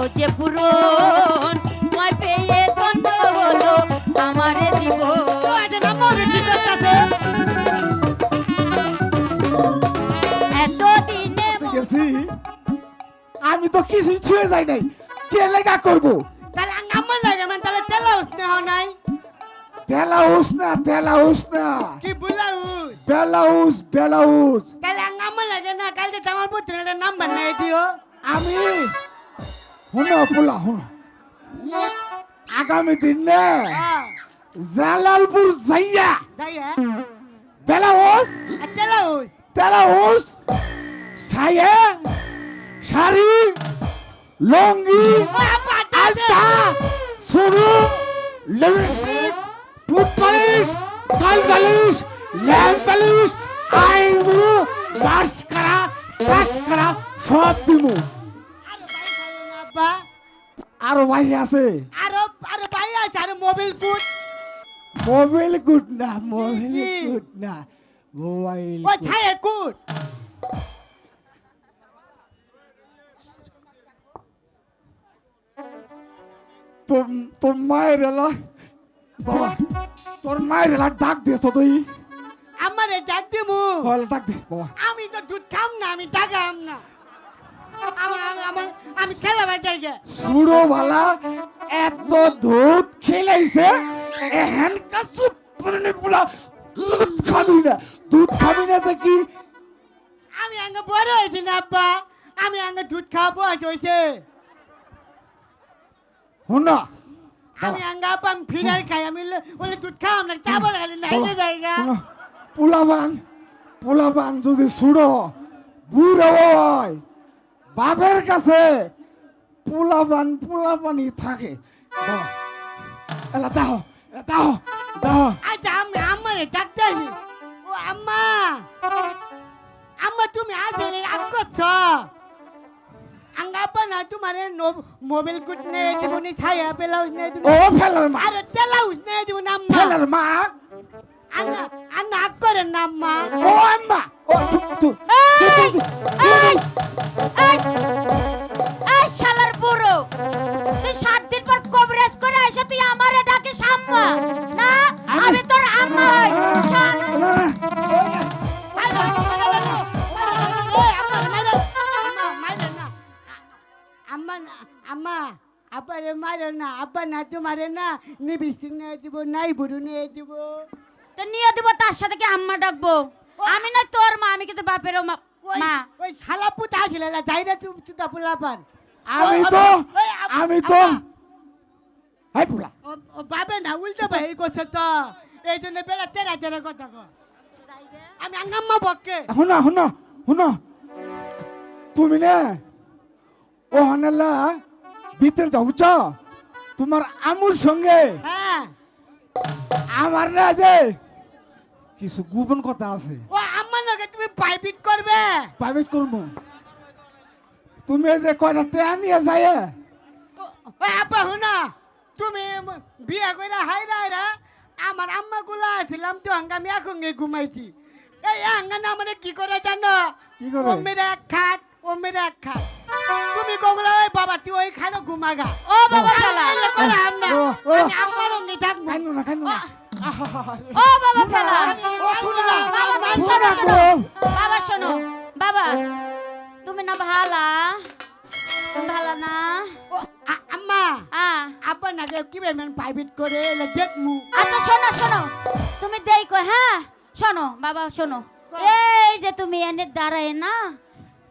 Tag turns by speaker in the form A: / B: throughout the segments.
A: হলো যে পুরন তোমায় পেয়ে ধন্য হলো আমার জীবন। এতদিনে
B: আমি তো কিছু ছুঁয়ে যাই নাই। কে লেগা করব?
C: তাহলে আমার লাগে মানে তাহলে তেলা স্নেহ নাই।
B: বেলাউস না বেলাউস না
C: কি বুলাউস
B: বেলাউস বেলাউস
C: কাল আঙ্গাম লাগে না কালকে জামালপুর ট্রেনের নাম্বার নাই দিও।
B: আমি পোলা আগামী দিন নে জালালপুর যাইয়া
C: হ্যাঁ
B: বেলাউস
C: আর তেলাউস
B: তেলাউস শাড়ি লঙ্গি আলতা সরু টুথপালিশ গাল পালিশ ল্যাল পালিশ আইবু মাস্কারা মাস্কারা সব দিমু।
C: আব্বা
B: আরও বাইরে আছে।
C: আরও আরও ভাই আছে আরও মোবাইল ফুট
B: মোবাইল গুড না মোবাইল
C: কি?
B: গুড না মোবাইল
C: ও ছায়ের কুট।
B: তোর তোর মায়ের এলা বাবা তোর মায়ের এলা ডাক দে তো তুই
C: আমারে ডাক দিমু।
B: হল ডাক দে বাবা।
C: আমি তো দুধ খাম না আমি টাকাম না। আমি আমার আমি খেলা বাজাই গে।
B: সুড়ো বালা এত দুধ খেলাইছে এহেন কাসুত পরনে পুলা দুধ খাবি না দুধ খাবি না তো কি
C: আমি আঙ্গে বড় হয়েছি না আব্বা। আমি আঙ্গে দুধ খাওয়া বয়স হয়েছে।
B: হুনা
C: আমি আঙ্গে আব্বা আমি ফিরাই খাই আমি বলে দুধ খাওয়াম না তা বলে খালি নাইলে জায়গা।
B: পোলাবান পোলাবান যদি সুড়ো বুড়ো হয় বাপের কাছে পোলাবান পোলাবানই থাকে এলা দাও দাও দাও
C: আচ্ছা আমি আম্মারে ডাক্তার ও আম্মা আম্মা তুমি আসলে রাগ করছ আঙ্গা আব্বা না তোমার মোবাইল কুট নে দিব নি ছায়া ব্লাউজ নে দিব
B: ও ফেলার মা
C: আরে ব্লাউজ নে দিব না আম্মা
B: ফেলার মা
C: আন্না আন্না আগ করেন না আম্মা
B: ও আম্মা ও তু তু
A: এই! এই! এই শালার বুড়ো তুই সাত দিন পর কবরেজ করে এসে তুই আমারে ডাকিস আম্মা না আমি তোর আম্মা হই
C: আম্মা আম্মা আব্বা মারে না আব্বা না তোমারে না নিবিস্তি নিয়ে দিব নাই বুড়ু নিয়ে দিব
A: তো নিয়ে দিব তার সাথে কি আম্মা ডাকবো আমি না তোর মা আমি কিন্তু বাপেরও মা মা।
C: ওই শালা পুতা আসলে না যাইরা চুপ চুতা পোলাপান
B: আমি তো আমি তো হাই পোলা।
C: ও- ও বাবে না উল্টো ভাই করছে তো। এই জন্য বেলা তেরা তেরা কথা কো আমি আঙ্গাম্মা বককে।
B: শুনা শুনা শুনা তুমি নে ও হানালা ভিতরে যাউছ তোমার আমুর সঙ্গে।
C: হ্যাঁ।
B: আমার না যে কিছু গোপন কথা আছে।
C: ও প্রাইভেট করবে?
B: প্রাইভেট করব। তুমি যে কয়টা টেয়া নিয়ে যায়
C: আব্বা হুনা তুমি বিয়া কইরা হাইরা হাইরা আমার আম্মা গুলা ছিলাম তো আমি এখন ঘুমাইছি। এই হাঙ্গা না মানে কি করে জানো?
B: কি করে?
C: ও মেরে এক খাট ও মেরে এক খাট। তুমি কগুলা ওই বাবা তুই ওই খানো ঘুমাগা।
A: ও বাবা শালা।
C: আমি এগুলো করলাম না।
B: ও, ও।
C: আমি আম্মার অঙ্গে থাকব।
A: ও বাবা ফেলা
C: ও শুনো
B: শোনো
A: শোনো। বাবা শোনো। বাবা তুমি না ভালা। তুমি ভালা না?
C: আম্মা। আব্বা না কি বেমান প্রাইভেট করে দেখমু?
A: আচ্ছা শোনো শোনো। তুমি কই হ্যাঁ? শোনো বাবা শোনো। এই যে তুমি এনে দাঁড়ায় না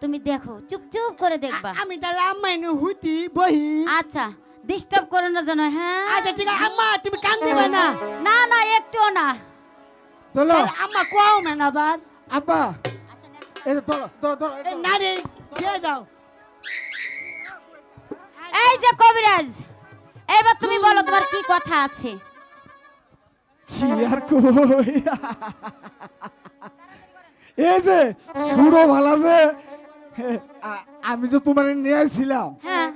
A: তুমি দেখো চুপ চুপ করে দেখবা।
C: আমি তাহলে আম্মা এনে হুতি বহি।
A: আচ্ছা ডিস্টার্ব করো না যেন হ্যাঁ?
C: আচ্ছা ঠিক আছে আম্মা তুমি কান দিবে না।
A: না না একটুও না।
B: চলো
C: আম্মা কোয়াও মেন আবার
B: আব্বা। এই যে ধরো ধরো ধরো
C: এ দিয়ে যাও
A: এই যে কবিরাজ এবার তুমি বলো তোমার কি কথা আছে?
B: কি আর কই? এই যে সুরো ভালো আছে। আমি যে তোমার নিয়ে আসছিলাম
A: হ্যাঁ।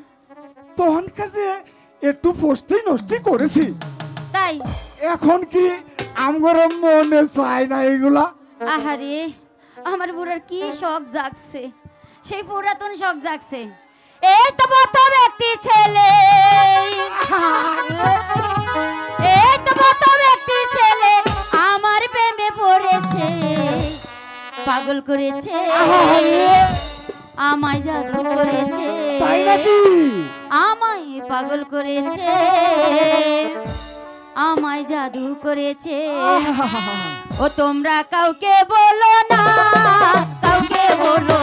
B: তখন কাছে একটু পোস্টে নষ্টি করেছি।
A: তাই?
B: এখন কি আমার মনে চায় না এগুলা।
A: আহারে আমার বুড়ার কি শখ জাগছে? সেই পুরাতন শখ জাগছে। এই তো প্রথম একটি ছেলে। এই তো প্রথম একটি ছেলে আমার প্রেমে পড়েছে। পাগল করেছে। আমায় জাদু করেছে।
B: তাই নাকি?
A: আমায় পাগল করেছে। আমায় জাদু করেছে। ও তোমরা কাউকে বলো না কাউকে বলো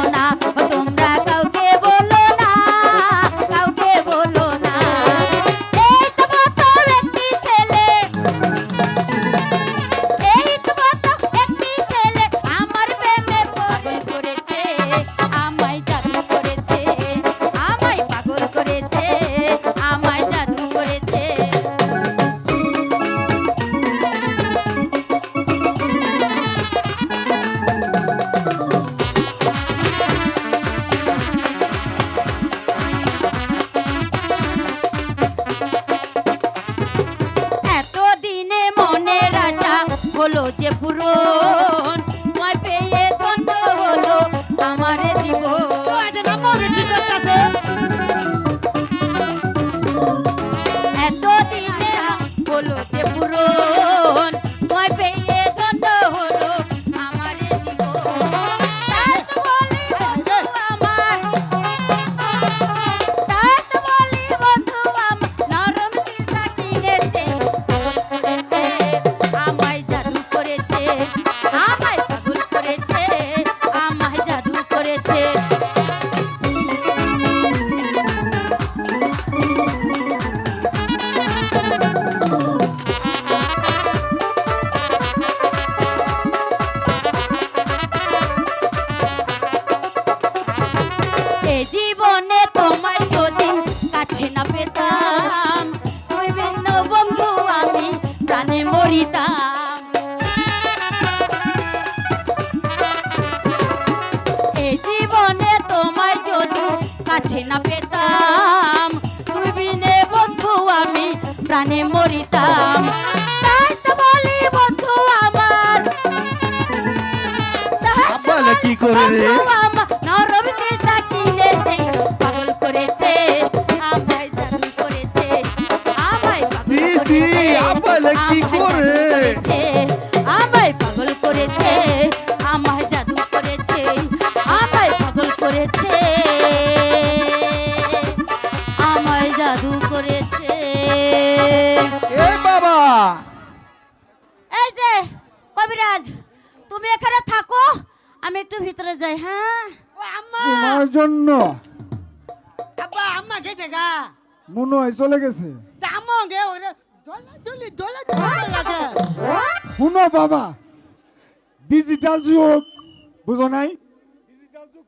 A: প্রাণে মরিতাম জীবনে তোমায় যদি কাছে না পেতাম বিভিন্ন বন্ধু আমি প্রাণে মরিতাম।
D: কি করে রে?
A: নরম জাদু করেছে।
D: এ বাবা।
A: এই যে কবিরাজ তুমি এখানে থাকো আমি একটু ভিতরে যাই হ্যাঁ?
C: ও আম্মা!
B: তোমার জন্য।
C: আব্বা আম্মা গেছে গা।
B: মনে হয় চলে গেছে।
C: তা আম্মা গে ওরে দোলা দলি দোলা দলি লাগে।
B: শুনো বাবা ডিজিটাল যুগ বুঝো নাই?
C: ডিজিটাল যুগ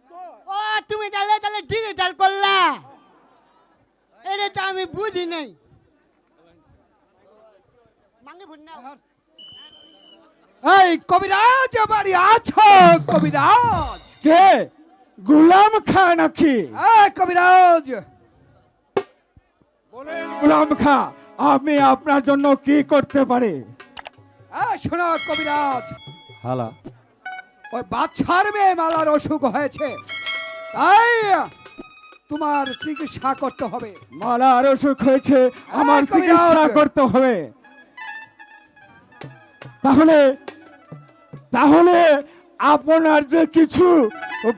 C: ও তুমি তাহলে তাহলে ডিজিটাল করলা। এটা তো আমি বুঝি নাই। মাঙ্গে
D: এই কবিরাজ বাড়ি আছো কবিরাজ।
B: কে? গুলাম খা নাকি?
D: এই কবিরাজ।
B: বলেন। গুলাম খা আমি আপনার জন্য কি করতে পারি?
D: এই শোনো কবিরাজ।
B: হালা।
D: ওই বাচ্চার মেয়ে মালার অসুখ হয়েছে। তাই তোমার চিকিৎসা করতে হবে।
B: মালার অসুখ হয়েছে আমার চিকিৎসা করতে হবে। তাহলে তাহলে আপনার যে কিছু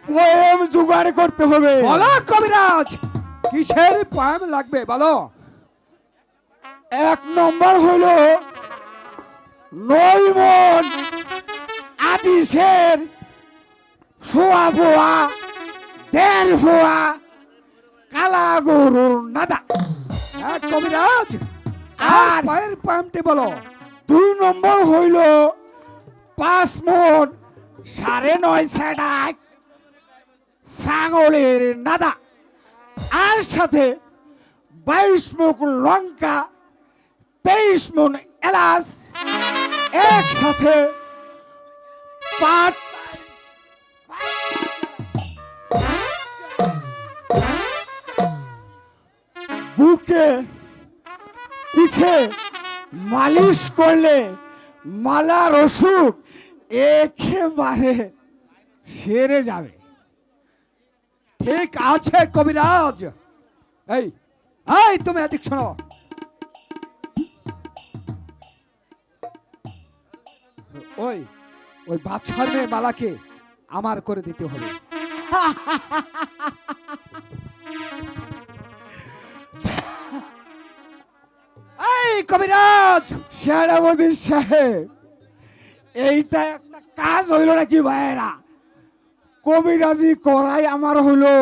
B: পোয়েম জোগাড় করতে হবে।
D: বলো কবিরাজ কিসের পয়েম লাগবে বলো।
B: এক নম্বর হলো নৈমন আদিসের সোয়া বোয়া দেড় ভোয়া কালা গরুর নাদা।
D: হ্যাঁ কবিরাজ আর? পায়ের পয়েমটি বলো।
B: দুই নম্বর হইল পাঁচ মন সাড়ে নয় সেডাক ছাগলের নাদা। আর সাথে বাইশ মুখ লঙ্কা তেইশ মন এলাচ। একসাথে পাট বুকে পিছে মালিশ করলে মালার অসুখ একেবারে সেরে যাবে।
D: ঠিক আছে কবিরাজ। এই এই, তুমি এদিক শোনো। ওই ওই বাচ্চার মেয়ে মালাকে আমার করে দিতে হবে। কবিরাজ!
B: সেনাপতি সাহেব এইটা একটা কাজ হইল নাকি ভাইয়েরা? কবিরাজি করাই আমার হলো